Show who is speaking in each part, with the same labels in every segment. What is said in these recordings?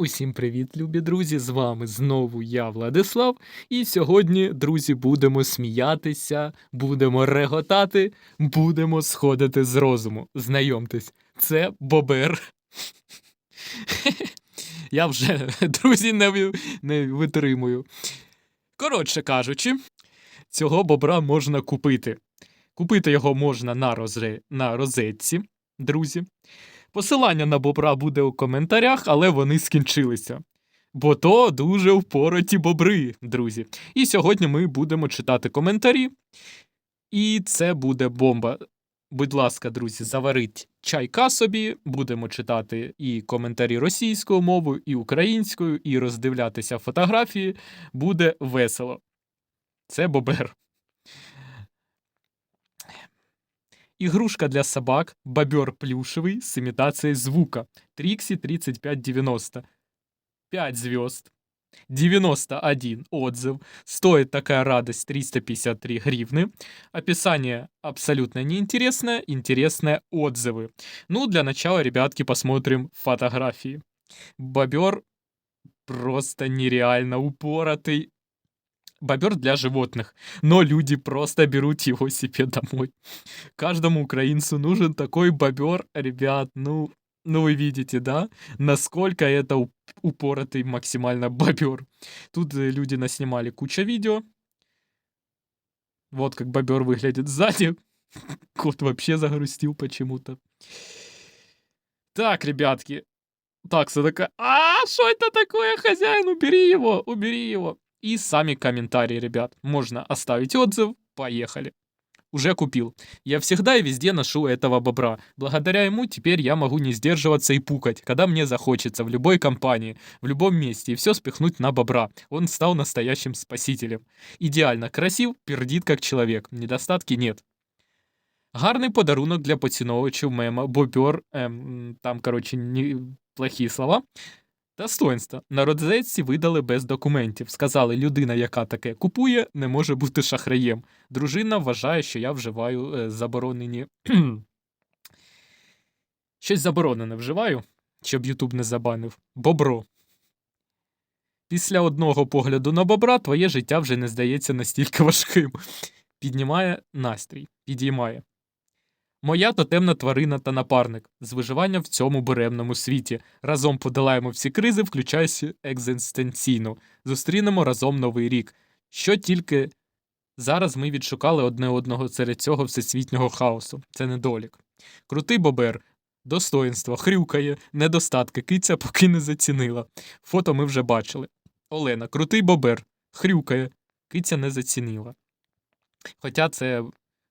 Speaker 1: Усім привіт, любі друзі! З вами знову я, Владислав. І сьогодні, друзі, будемо сміятися, будемо реготати, будемо сходити з розуму. Знайомтесь, це Бобер. Я вже, друзі, не, не витримую. Коротше кажучи, цього бобра можна купити. Купити його можна на, розре... на розетці, друзі. Посилання на бобра буде у коментарях, але вони скінчилися. Бо то дуже впораті бобри, друзі. І сьогодні ми будемо читати коментарі. І це буде бомба. Будь ласка, друзі, заваріть чайка собі, будемо читати і коментарі російською мовою, і українською, і роздивлятися фотографії. Буде весело. Це бобер. Игрушка для собак, бобер плюшевый с имитацией звука. Трикси 3590. 5 звезд. 91 отзыв. Стоит такая радость 353 гривны. Описание абсолютно неинтересное, интересные отзывы. Ну, для начала, ребятки, посмотрим фотографии. Бобер просто нереально упоротый. Бобер для животных, но люди просто берут его себе домой. Каждому украинцу нужен такой бобер, ребят, ну, ну вы видите, да, насколько это уп- упоротый максимально бобер. Тут э, люди наснимали куча видео. Вот как бобер выглядит сзади. Кот вообще загрустил почему-то. Так, ребятки. Так, все такая, а, что это такое, хозяин, убери его, убери его И сами комментарии, ребят. Можно оставить отзыв, поехали. Уже купил. Я всегда и везде ношу этого бобра. Благодаря ему теперь я могу не сдерживаться и пукать, когда мне захочется, в любой компании, в любом месте, и все спихнуть на бобра. Он стал настоящим спасителем. Идеально красив, пердит как человек. Недостатки нет. Гарний подарунок для поціновувачів мема Бобер, ем, там, коротше, не, плохі слова. Достоинство. На розетці видали без документів. Сказали, людина, яка таке купує, не може бути шахраєм. Дружина вважає, що я вживаю е, заборонені. Щось заборонене вживаю, щоб Ютуб не забанив. Бобро. Після одного погляду на бобра твоє життя вже не здається настільки важким. Піднімає настрій, підіймає. Моя тотемна тварина та напарник з виживання в цьому буремному світі. Разом подолаємо всі кризи, включаючи екзистенційну. Зустрінемо разом новий рік. Що тільки зараз ми відшукали одне одного серед цього всесвітнього хаосу. Це недолік. Крутий бобер, достоїнство, хрюкає, недостатки, киця поки не зацінила. Фото ми вже бачили. Олена, крутий бобер, хрюкає, киця не зацінила. Хоча це.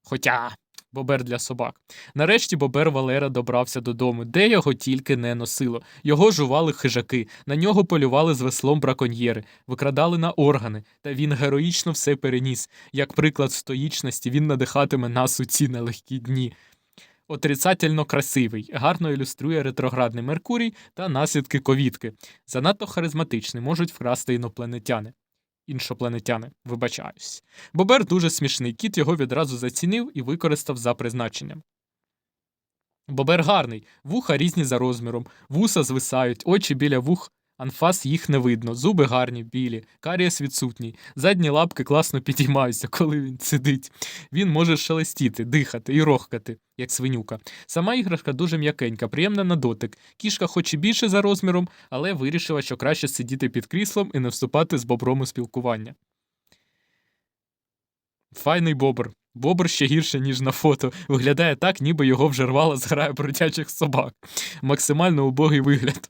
Speaker 1: Хоча. Бобер для собак. Нарешті бобер Валера добрався додому, де його тільки не носило. Його жували хижаки, на нього полювали з веслом браконьєри, викрадали на органи, та він героїчно все переніс. Як приклад стоїчності, він надихатиме нас у ці нелегкі дні. Отрицательно красивий, гарно ілюструє ретроградний Меркурій та наслідки ковідки. Занадто харизматичний, можуть вкрасти інопланетяни. Іншопланетяни, вибачаюсь. Бобер дуже смішний, кіт його відразу зацінив і використав за призначенням. Бобер гарний, вуха різні за розміром, вуса звисають, очі біля вух, анфас їх не видно, зуби гарні, білі, карієс відсутній, задні лапки класно підіймаються, коли він сидить. Він може шелестіти, дихати і рохкати, як свинюка. Сама іграшка дуже м'якенька, приємна на дотик. Кішка хоч і більше за розміром, але вирішила, що краще сидіти під кріслом і не вступати з бобром у спілкування. Файний бобр. Бобр ще гірше, ніж на фото. Виглядає так, ніби його вже рвала зграя бродячих собак. Максимально убогий вигляд.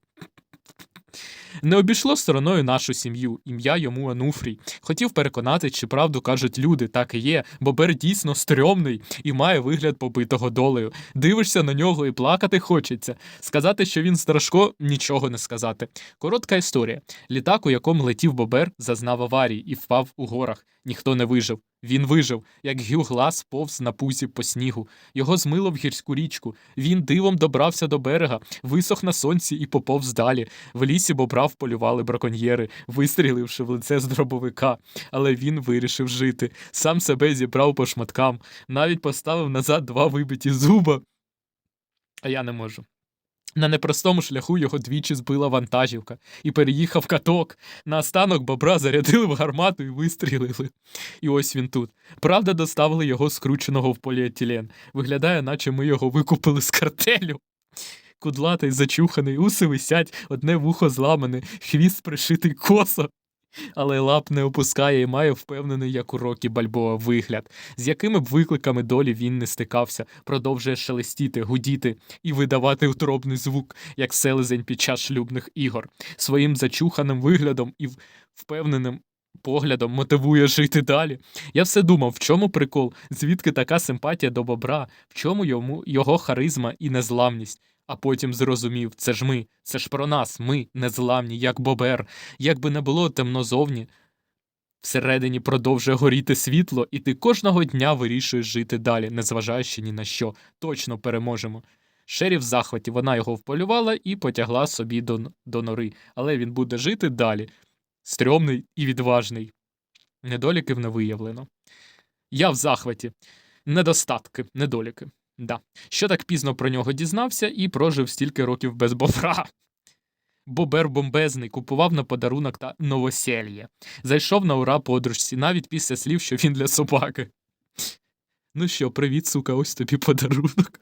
Speaker 1: Не обійшло стороною нашу сім'ю, ім'я йому Ануфрій. Хотів переконати, чи правду кажуть люди, так і є. Бобер дійсно стрьомний і має вигляд побитого долею. Дивишся на нього і плакати хочеться. Сказати, що він страшко, нічого не сказати. Коротка історія. Літак, у якому летів Бобер, зазнав аварії і впав у горах. Ніхто не вижив. Він вижив, як гюглас повз на пузі по снігу. Його змило в гірську річку. Він дивом добрався до берега, висох на сонці і поповз далі. В лісі бобра вполювали браконьєри, вистріливши в лице з дробовика. Але він вирішив жити. Сам себе зібрав по шматкам, навіть поставив назад два вибиті зуба. А я не можу. На непростому шляху його двічі збила вантажівка і переїхав каток. На останок бобра зарядили в гармату і вистрілили. І ось він тут. Правда, доставили його скрученого в поліетилен. Виглядає, наче ми його викупили з картелю. Кудлатий, зачуханий, уси висять, одне вухо зламане, хвіст пришитий косо. Але лап не опускає і має впевнений, як у рокі Бальбоа вигляд, з якими б викликами долі він не стикався, продовжує шелестіти, гудіти і видавати утробний звук, як селезень під час шлюбних ігор. Своїм зачуханим виглядом і впевненим поглядом мотивує жити далі. Я все думав, в чому прикол, звідки така симпатія до бобра, в чому йому його харизма і незламність. А потім зрозумів, це ж ми, це ж про нас, ми незламні, як бобер. Якби не було темно зовні, всередині продовжує горіти світло, і ти кожного дня вирішуєш жити далі, незважаючи ні на що. Точно переможемо. Шері в захваті, вона його вполювала і потягла собі до, до нори, але він буде жити далі. Стрьомний і відважний. Недоліків не виявлено. Я в захваті. Недостатки, недоліки. Да. Що так пізно про нього дізнався і прожив стільки років без бобра. Бобер бомбезний купував на подарунок та новосельє. Зайшов на ура подружці, навіть після слів, що він для собаки. Ну що, привіт, сука, ось тобі подарунок.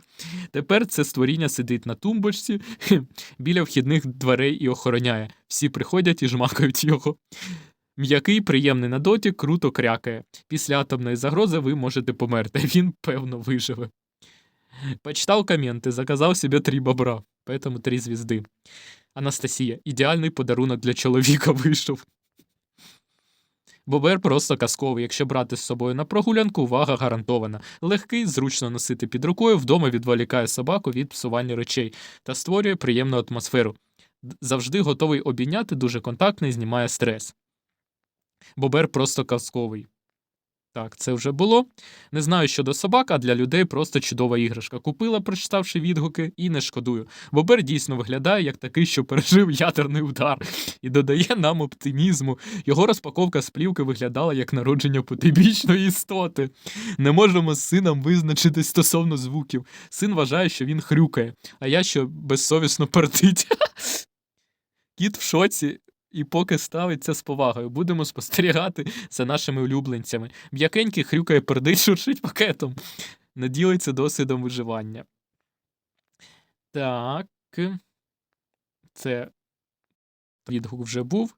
Speaker 1: Тепер це створіння сидить на тумбочці біля вхідних дверей і охороняє. Всі приходять і жмакають його. М'який, приємний на дотик, круто крякає. Після атомної загрози ви можете померти. Він, певно, виживе. Почитал комменты, заказав себе три бобра, поэтому три звезди. Анастасія, ідеальний подарунок для чоловіка вийшов. Бобер просто казковий. Якщо брати з собою на прогулянку, увага гарантована. Легкий, зручно носити під рукою, вдома відволікає собаку від псування речей та створює приємну атмосферу. Завжди готовий обійняти, дуже контактний, знімає стрес. Бобер просто казковий. Так, це вже було. Не знаю щодо собак, а для людей просто чудова іграшка. Купила, прочитавши відгуки, і не шкодую. Бобер дійсно виглядає як такий, що пережив ядерний удар, і додає нам оптимізму. Його розпаковка з плівки виглядала як народження потибічної істоти. Не можемо з сином визначитись стосовно звуків. Син вважає, що він хрюкає, а я що безсовісно пердить. Кіт в шоці І поки ставиться з повагою, будемо спостерігати за нашими улюбленцями. М'якенький хрюкає пердить, шуршить пакетом. Не ділиться досвідом виживання. Так. Це відгук вже був.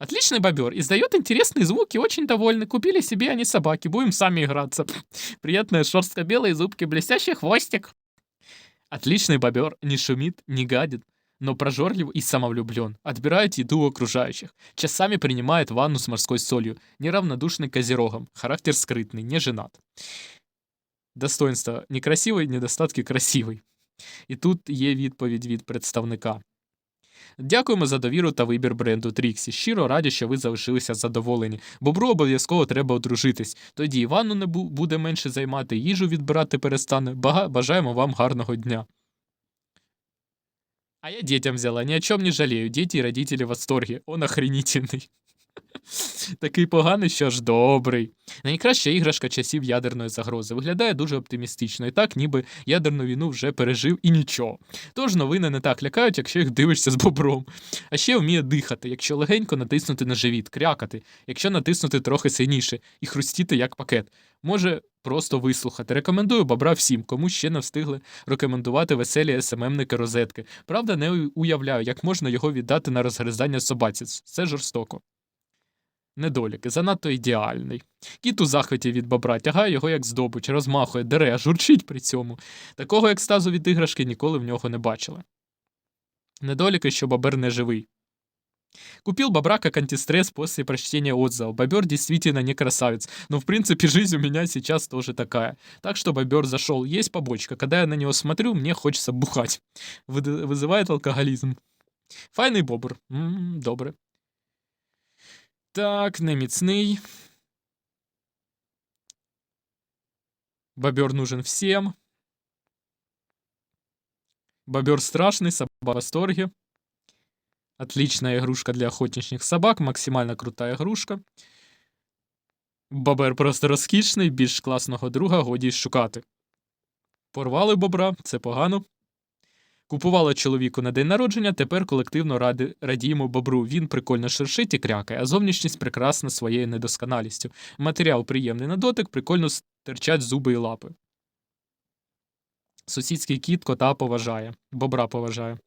Speaker 1: Отличный бобер. Издает интересные звуки, очень довольны. Купили себе они собаки, будем сами играться. Приятная шерстка белые зубки, блестящий хвостик. Отличный бобер, не шумит, не гадит, но прожорлив и самовлюблен. Отбирает еду у окружающих. Часами принимает ванну с морской солью. Неравнодушный козерогом. Характер скрытный, не женат. Достоинство некрасивий, недостатки красивий. І тут є відповідь від представника. Дякуємо за довіру та вибір бренду Тріксі. Щиро раді, що ви залишилися задоволені. Бобру обов'язково треба одружитись. Тоді і ванну не бу- буде менше займати, їжу відбирати перестане. Бага- Бажаємо вам гарного дня. А я детям взяла, ни о чем не жалею. Дети и родители в восторге. Он охренительний. Такий поганий, що ж добрий. Найкраща іграшка часів ядерної загрози. Виглядає дуже оптимістично, і так, ніби ядерну війну вже пережив і нічого. Тож новини не так лякають, якщо їх дивишся з бобром. А ще вміє дихати, якщо легенько натиснути на живіт, крякати, якщо натиснути трохи сильніше і хрустіти як пакет. Може просто вислухати. Рекомендую бобра всім, кому ще не встигли рекомендувати веселі СММники розетки. Правда, не уявляю, як можна його віддати на розгризання собаці. Це жорстоко. Недоліки, занадто ідеальний. Кіт у захваті від бобра тягає його як здобич, розмахує, дере, журчить при цьому. Такого екстазу від іграшки ніколи в нього не бачили. Недоліки, що бобер не живий. Купил бобра как антистресс после прочтения отзыва. Бобер действительно не красавец, но в принципе жизнь у меня сейчас тоже такая. Так что бобер зашел. Есть побочка. Когда я на него смотрю, мне хочется бухать. Выда- Вызывает алкоголизм. Файний бобр. м добре. Так, неміцний. Бобер нужен всем. Бобер страшный, собака в восторге. Отличная игрушка для охотничьих собак, максимально крутая игрушка. Бобер просто розкішний, більш класного друга годі шукати. Порвали бобра, це погано. Купувала чоловіку на день народження, тепер колективно ради, радіємо бобру. Він прикольно шершить і крякає, а зовнішність прекрасна своєю недосконалістю. Матеріал приємний на дотик, прикольно стирчать зуби і лапи. Сусідський кіт кота поважає, бобра поважає.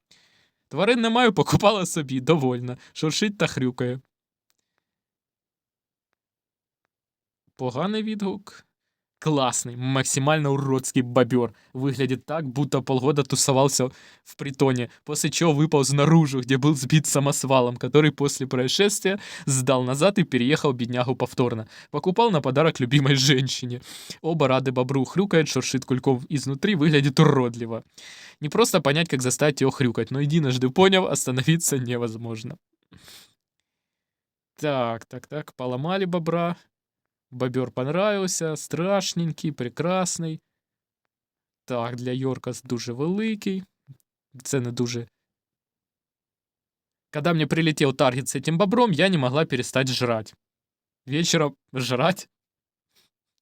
Speaker 1: Тварин не маю, покупала собі, довольна, шуршить та хрюкає. Поганий відгук. Классный, максимально уродский бобер. Выглядит так, будто полгода тусовался в притоне, после чего выполз наружу, где был сбит самосвалом, который после происшествия сдал назад и переехал беднягу повторно. Покупал на подарок любимой женщине. Оба рады бобру, хрюкает, шуршит кульком изнутри, выглядит уродливо. Не просто понять, как заставить его хрюкать, но единожды поняв, остановиться невозможно. Так, так, так, поломали бобра. Бобер понравився, страшненький, прекрасний. Так, для Йорка дуже великий. Це дуже. Когда мне прилетел таргет с этим бобром, я не могла перестать жрать. Вечером жрать?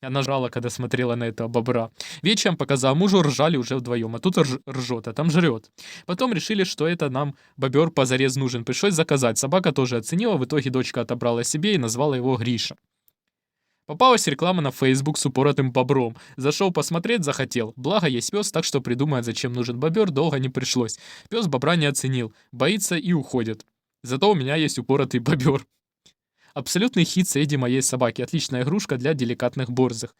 Speaker 1: Она жрала, когда смотрела на этого бобра. Вечером показал мужу, ржали уже вдвоем, а тут рж- ржет, а там жрет. Потом решили, что это нам бобер позарез нужен. Пришлось заказать. Собака тоже оценила, в итоге дочка отобрала себе и назвала его Гриша. Попалась реклама на Facebook с упоротым бобром. Зашел посмотреть, захотел. Благо есть пес, так что придумать, зачем нужен бобер, долго не пришлось. Пес бобра не оценил, боится и уходит. Зато у меня есть упоротый бобер. Абсолютный хит среди моей собаки. Отличная игрушка для деликатных борзых.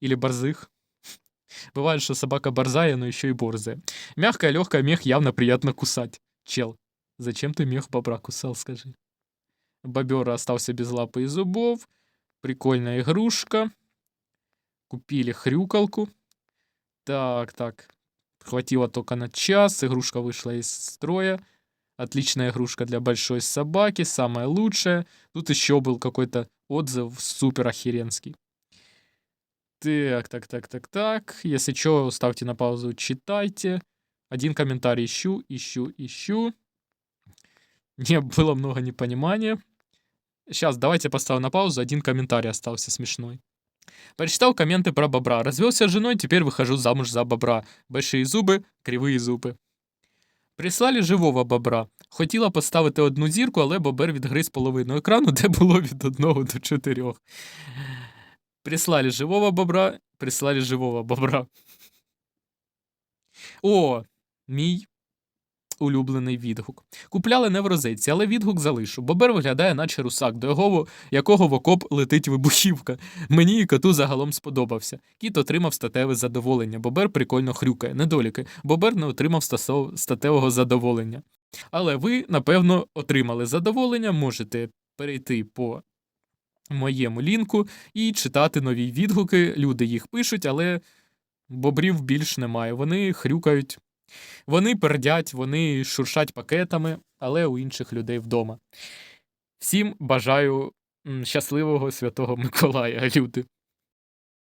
Speaker 1: Или борзых. Бывает, что собака борзая, но еще и борзая. Мягкая, легкая, мех явно приятно кусать. Чел, зачем ты мех бобра кусал, скажи? Бобер остался без лапы и зубов. Прикольная игрушка. Купили хрюкалку. Так, так. Хватило только на час. Игрушка вышла из строя. Отличная игрушка для большой собаки. Самая лучшая. Тут еще был какой-то отзыв супер охеренский. Так, так, так, так, так. Если что, ставьте на паузу, читайте. Один комментарий ищу, ищу, ищу. Не было много непонимания. Сейчас, давайте поставлю на паузу. Один комментарий остался смешной. Прочитал комменты про бобра. Развелся с женой, теперь выхожу замуж за бобра. Большие зуби, кривые зуби. Прислали живого бобра. Хотіла поставити одну зірку, але бобер відгриз половину екрану, де було від одного до чотирьох. Прислали живого бобра, прислали живого бобра. О, мій улюблений відгук. Купляли не в розетці, але відгук залишу. Бобер виглядає, наче русак, до якого, якого в окоп летить вибухівка. Мені і коту загалом сподобався. Кіт отримав статеве задоволення. Бобер прикольно хрюкає. Недоліки. Бобер не отримав статевого задоволення. Але ви, напевно, отримали задоволення, можете перейти по моєму лінку і читати нові відгуки. Люди їх пишуть, але бобрів більш немає. Вони хрюкають вони пердять, вони шуршать пакетами, але у інших людей вдома. Всім бажаю щасливого святого Миколая, люди.